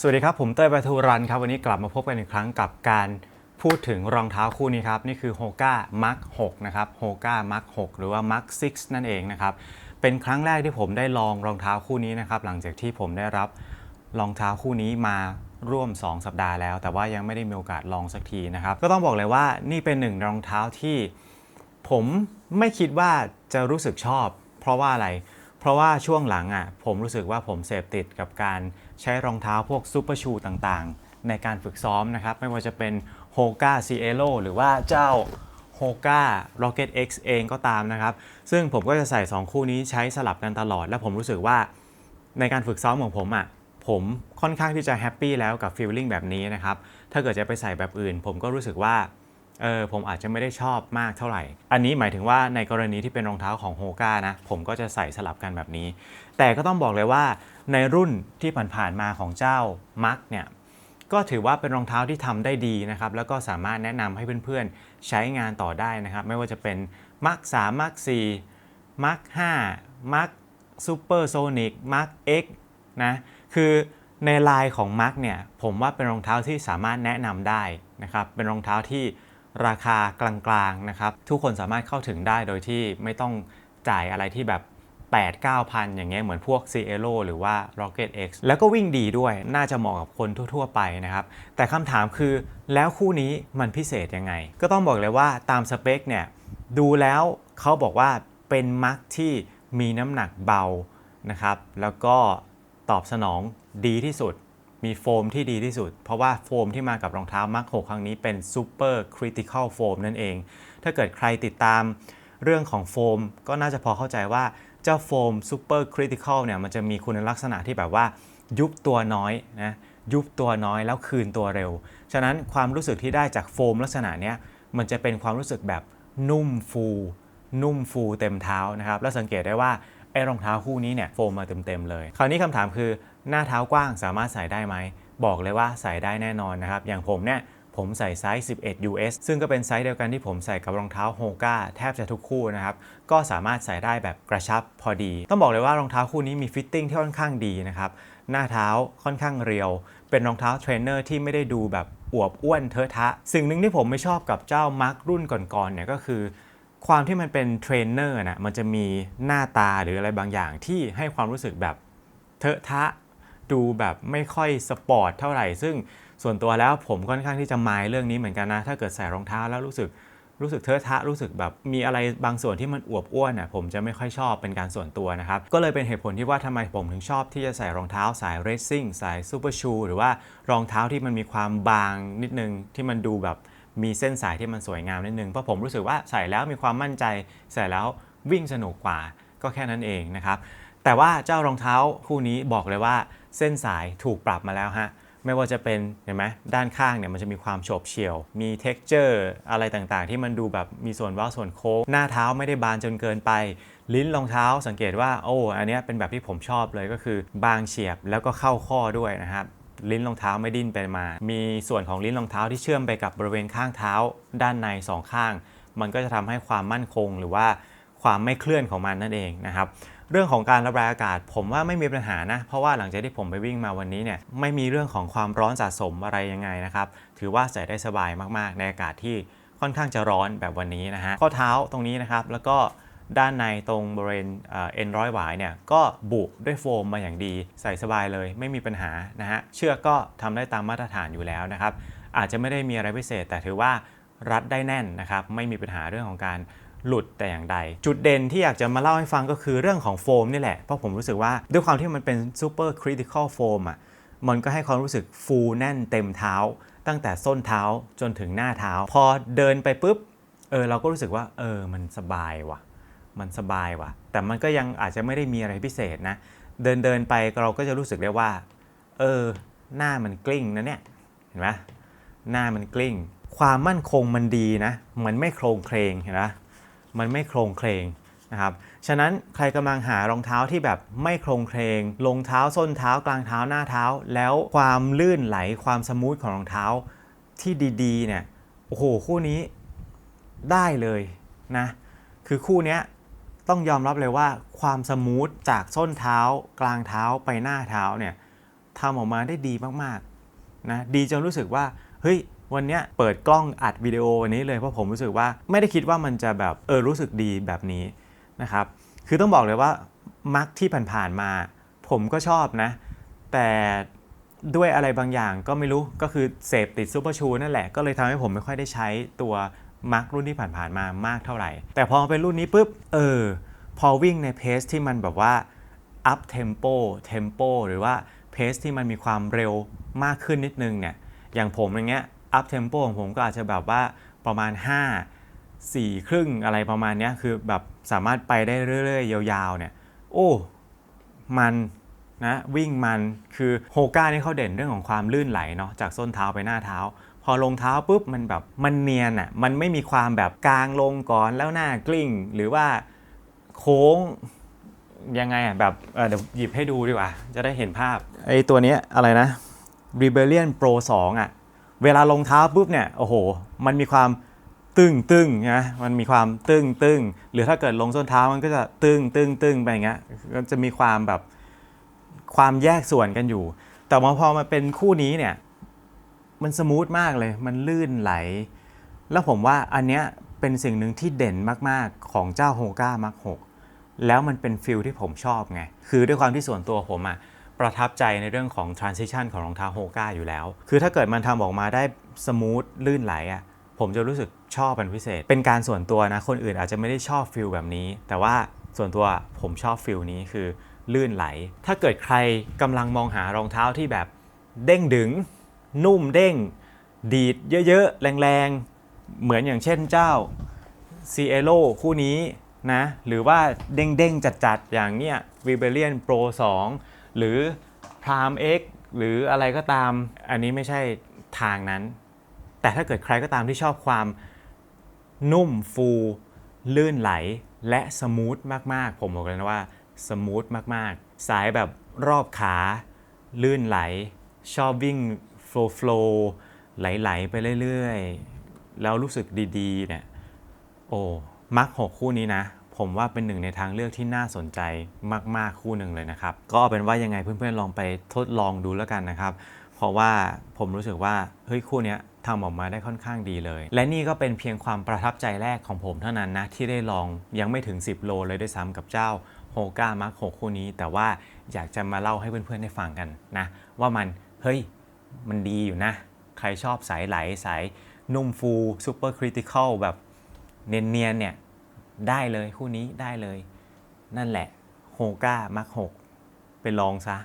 สวัสดีครับ ผมเต้ยปทุรันครับ วันนี้กลับมาพบกันอีกครั้งกับการพูดถึงรองเท้าคู่นี้ครับ นี่คือ Hoka Mark 6นะครับ Hoka Mark 6 หรือว่า Mark 6 นั่นเองนะครับ เป็นครั้งแรกที่ผมได้ลองรองเท้าคู่นี้นะครับ หลังจากที่ผมได้รับรองเท้าคู่นี้มาร่วม 2 สัปดาห์แล้ว แต่ว่ายังไม่ได้มีโอกาสลองสักทีนะครับ ก็ต้องบอกเลยว่านี่เป็นหนึ่งรองเท้าที่ผมไม่คิดว่าจะรู้สึกชอบ เพราะว่าอะไร เพราะว่าช่วงหลังอะผมรู้สึกว่าผมเสพติดกับการ ใช้รองเท้าพวกซูเปอร์ชูต่างๆ ในการฝึกซ้อมนะครับ ไม่ว่าจะเป็น Hoka Cielo หรือว่าเจ้า Hoka Rocket X เองก็ตามนะครับ ซึ่งผมก็จะใส่ 2 คู่นี้ใช้สลับกันตลอด และผมรู้สึกว่าในการฝึกซ้อมของผมอะผมค่อนข้างที่จะแฮปปี้แล้วกับฟีลลิ่งแบบนี้นะครับ ถ้าเกิดจะไปใส่แบบอื่น ผมก็รู้สึกว่า เออผมอาจจะไม่ได้ชอบมากเท่าไหร่ อันนี้หมายถึงว่าในกรณีที่เป็นรองเท้าของโฮก้านะ ผมก็จะใส่สลับกันแบบนี้ แต่ก็ต้องบอกเลยว่าในรุ่นที่ผ่านๆมาของเจ้ามักเนี่ยก็ถือว่าเป็นรองเท้าที่ทำได้ดีนะครับ แล้วก็สามารถแนะนำให้เพื่อนๆใช้งานต่อได้นะครับ ไม่ว่าจะเป็นมัก3มัก4มัก5มักซูเปอร์โซนิกมัก X นะคือในลายของมักเนี่ยผมว่าเป็นรองเท้าที่สามารถแนะนำได้นะครับเป็นรองเท้าที่ ราคากลางๆนะครับทุกคนสามารถเข้าถึงได้โดยที่ไม่ต้องจ่ายอะไรที่แบบ 8 9พันอย่างเงี้ยเหมือนพวก Cielo หรือว่า Rocket X แล้วก็วิ่งดีด้วยน่าจะเหมาะกับคนทั่ว ๆ ไปนะครับ แต่คำถามคือแล้วคู่นี้มันพิเศษยังไง ก็ต้องบอกเลยว่าตามสเปคเนี่ยดูแล้วเขาบอกว่าเป็นมักที่มีน้ำหนักเบานะครับ แล้วก็ตอบสนองดีที่สุด มีโฟมที่ดีที่สุด เพราะว่าโฟมที่มากับรองเท้ามัก6ครั้งนี้เป็น Super Critical Foam นั่นเอง ถ้าเกิดใครติดตามเรื่องของโฟม ก็น่าจะพอเข้าใจว่าเจ้าโฟม Super Critical เนี่ยมันจะมีคุณลักษณะที่แบบว่ายุบตัวน้อยนะยุบตัวน้อยแล้วคืนตัวเร็ว ฉะนั้นความรู้สึกที่ได้จากโฟมลักษณะเนี้ยมันจะเป็นความรู้สึกแบบนุ่มฟู นุ่มฟูเต็มเท้านะครับ แล้วสังเกตได้ว่าไอ้รองเท้าคู่นี้เนี่ยโฟมมาเต็มๆเลย คราวนี้คำถามคือ หน้าเท้ากว้างสามารถใส่ได้ไหม บอกเลยว่าใส่ได้แน่นอนนะครับ อย่างผมเนี่ยผมใส่ไซส์ 11 US ซึ่งก็เป็นไซส์เดียวกันที่ผมใส่กับรองเท้า Hoka แทบจะทุกคู่นะครับ ก็สามารถใส่ได้แบบกระชับพอดี ต้องบอกเลยว่ารองเท้าคู่นี้มีฟิตติ้งที่ค่อนข้างดีนะครับ หน้าเท้าค่อนข้างเรียว เป็นรองเท้าเทรนเนอร์ที่ไม่ได้ดูแบบอวบอ้วนเทอะทะ สิ่งหนึ่งที่ผมไม่ชอบกับเจ้ามาร์ครุ่นก่อนๆเนี่ยก็คือ ความที่มันเป็นเทรนเนอร์นะมันจะมีหน้าตาหรืออะไรบางอย่างที่ให้ความรู้สึกแบบเทอะทะ ดูแบบไม่ค่อยสปอร์ตเท่าไหร่ ซึ่งส่วนตัวแล้วผมค่อนข้างที่จะมายเรื่องนี้เหมือนกันนะ ถ้าเกิดใส่รองเท้าแล้วรู้สึกรู้สึกเทอะทะรู้สึกแบบมีอะไรบางส่วนที่มันอวบอ้วนน่ะผมจะไม่ค่อยชอบเป็นการส่วนตัวนะครับ ก็เลยเป็นเหตุผลที่ว่าทำไมผมถึงชอบที่จะใส่รองเท้าสายเรซซิ่งสายซูเปอร์ชูหรือว่ารองเท้าที่มันมีความบางนิดนึงที่มันดูแบบมีเส้นสายที่มันสวยงามนิดนึงเพราะผมรู้สึกว่าใส่แล้วมีความมั่นใจ ใส่แล้ววิ่งสนุกกว่าก็แค่นั้นเองนะครับแต่ว่าเจ้ารองเท้าคู่นี้บอกเลยว่า เส้นสายถูกปรับมาแล้วฮะไม่ว่าจะเป็นเห็นไหมด้านข้างเนี่ยมันจะมีความโฉบเฉี่ยว มี t e x t อร์อะไรต่างๆ ที่มันดูแบบมีส่วนว้าส่วนโค้ง หน้าเท้าไม่ได้บานจนเกินไป ลิ้นรองเท้าสังเกตว่าโอ้อันนี้เป็นแบบที่ผมชอบเลยก็คือบางเฉียบแล้วก็เข้าข้อด้วยนะครับลิ้นรองเท้าไม่ดิ้นไปมา มีส่วนของลิ้นรองเท้าที่เชื่อมไปกับบริเวณข้างเท้า ด้านในสองข้าง มันก็จะทำให้ความมั่นคงหรือว่าความไม่เคลื่อนของมันนั่นเองนะครับ เรื่องของการระบายอากาศ ผมว่าไม่มีปัญหานะ เพราะว่าหลังจากที่ผมไปวิ่งมาวันนี้เนี่ยไม่มีเรื่องของความร้อนสะสมอะไรยังไงนะครับถือว่าใส่ได้สบายมากๆ ในอากาศที่ค่อนข้างจะร้อนแบบวันนี้นะฮะข้อเท้าตรงนี้นะครับแล้วก็ด้านในตรงบริเวณเอ็นร้อยหวายเนี่ยก็บุด้วยโฟมมาอย่างดี ใส่สบายเลยไม่มีปัญหานะฮะเชือกก็ทำได้ตามมาตรฐานอยู่แล้วนะครับอาจจะไม่ได้มีอะไรพิเศษ แต่ถือว่ารัดได้แน่นนะครับไม่มีปัญหาเรื่องของการ หลุดแต่อย่างใด จุดเด่นที่อยากจะมาเล่าให้ฟังก็คือเรื่องของโฟมนี่แหละ เพราะผมรู้สึกว่าด้วยความที่มันเป็น super critical foam อะมันก็ให้ความรู้สึกฟูแน่นเต็มเท้า ตั้งแต่ส้นเท้าจนถึงหน้าเท้า พอเดินไปปุ๊บเออเราก็รู้สึกว่าเออมันสบายว่ะ มันสบายว่ะ แต่มันก็ยังอาจจะไม่ได้มีอะไรพิเศษนะ เดินเดินไปเราก็จะรู้สึกได้ว่า เออ หน้ามันกลิ้งนะเนี่ยเห็นไหมหน้ามันกลิ้ง ความมั่นคงมันดีนะ มันไม่โครงเคลงเห็นไหม มันไม่โครงเคลงนะครับ ฉะนั้นใครกำลังหารองเท้าที่แบบไม่โครงเคลงลงเท้าส้นเท้ากลางเท้าหน้าเท้า แล้วความลื่นไหลความสมูทของรองเท้าที่ดีๆเนี่ยโอ้โหคู่นี้ได้เลยนะคือคู่นี้ต้องยอมรับเลยว่าความสมูทจากส้นเท้า กลางเท้าไปหน้าเท้าเนี่ยทำออกมาได้ดีมากๆนะดีจนรู้สึกว่าเฮ้ย วันนี้เปิดกล้องอัดวิดีโอวันนี้เลยเพราะผมรู้สึกว่าไม่ได้คิดว่ามันจะแบบเออรู้สึกดีแบบนี้นะครับ คือต้องบอกเลยว่ามักที่ผ่านๆมา ผมก็ชอบนะ แต่ด้วยอะไรบางอย่างก็ไม่รู้ก็คือเสพติดซูเปอร์ชูนั่นแหละก็เลยทำให้ผมไม่ค่อยได้ใช้ตัวมักรุ่นที่ผ่านๆมามากเท่าไหร่ แต่พอเป็นรุ่นนี้ปุ๊บเออพอวิ่งในเพสที่มันแบบว่า up tempo tempo หรือว่าเพสที่มันมีความเร็วมากขึ้นนิดนึงเนี่ยอย่างผมอย่างเงี้ย up tempo ของผมก็อาจจะแบบว่าประมาณ 5 4 ครึ่งอะไรประมาณนี้คือแบบสามารถไปได้เรื่อยๆ ยาวๆเนี่ยโอ้มันนะวิ่งมันคือโฮก้านี่เขาเด่นเรื่องของความลื่นไหลเนาะจากส้นเท้าไปหน้าเท้า พอลงเท้าปุ๊บมันแบบมันเนียนอะ่ะมันไม่มีความแบบกลางลงก่อนแล้วหน้ากลิ้ง หรือว่าโค้งยังไงอะ่ะแบบเเดี๋ยวหยิบให้ดูดีกว่า จะได้เห็นภาพไอ้ตัวนี้อะไรนะ Rebellion Pro 2อะ เวลาลงเท้าปุ๊บเนี่ยโอ้โห มันมีความตึงตึงนะมันมีความตึงตึงหรือถ้าเกิดลงส้นเท้ามันก็จะตึงตึงตึงไปอย่างเงี้ยก็จะมีความแบบความแยกส่วนกันอยู่ แต่ว่าพอมาเป็นคู่นี้เนี่ยมันสมูทมากเลย มันลื่นไหล แล้วผมว่าอันเนี้ยเป็นสิ่งหนึ่งที่เด่นมากๆของเจ้าโฮก้ามัก6แล้วมันเป็นฟิลที่ผมชอบไง คือด้วยความที่ส่วนตัวผมอะ ประทับใจในเรื่องของ transition ของรองเท้าโฮก้าอยู่แล้ว คือถ้าเกิดมันทำออกมาได้สมูทลื่นไหลอะผมจะรู้สึกชอบเป็นพิเศษ เป็นการส่วนตัวนะ คนอื่นอาจจะไม่ได้ชอบฟิลแบบนี้ แต่ว่าส่วนตัวผมชอบฟิลนี้คือลื่นไหล ถ้าเกิดใครกำลังมองหารองเท้าที่แบบเด้งดึง นุ่มเด้ง ดีดเยอะๆ แรงๆ เหมือนอย่างเช่นเจ้า c i e l o คู่นี้นะ หรือว่าเด้งๆ จัดๆ อย่างเนี้ย Rebellion Pro 2 หรือ Prime X หรืออะไรก็ตาม อันนี้ไม่ใช่ทางนั้น แต่ถ้าเกิดใครก็ตามที่ชอบความนุ่มฟูลื่นไหลและสมูทมากๆ ผมบอกเลยนะว่าสมูทมากๆ สายแบบรอบขา ลื่นไหล ชอบวิ่งโฟล์โฟล์ไหลๆไปเรื่อยๆ แล้วรู้สึกดีๆเนี่ยโอ้มักหกคู่นี้นะ ผมว่าเป็นหนึ่งในทางเลือกที่น่าสนใจมาก ๆ คู่หนึ่งเลยนะครับ ก็เอาเป็นว่ายังไงเพื่อนๆลองไปทดลองดูแล้วกันนะครับ เพราะว่าผมรู้สึกว่าเฮ้ยคู่นี้ทำออกมาได้ค่อนข้างดีเลย และนี่ก็เป็นเพียงความประทับใจแรกของผมเท่านั้นนะ ที่ได้ลองยังไม่ถึง 10 โลเลยด้วยซ้ำกับเจ้าโฮก้ามักหกคู่นี้ แต่ว่าอยากจะมาเล่าให้เพื่อนๆได้ฟังกันนะ ว่ามันเฮ้ยมันดีอยู่นะ ใครชอบสายไหลสายนุ่มฟูซูเปอร์คริติคอลแบบเนียนๆเนี่ย ได้เลยคู่นี้ได้เลย นั่นแหละโฮก้ามักหกไปลองซะ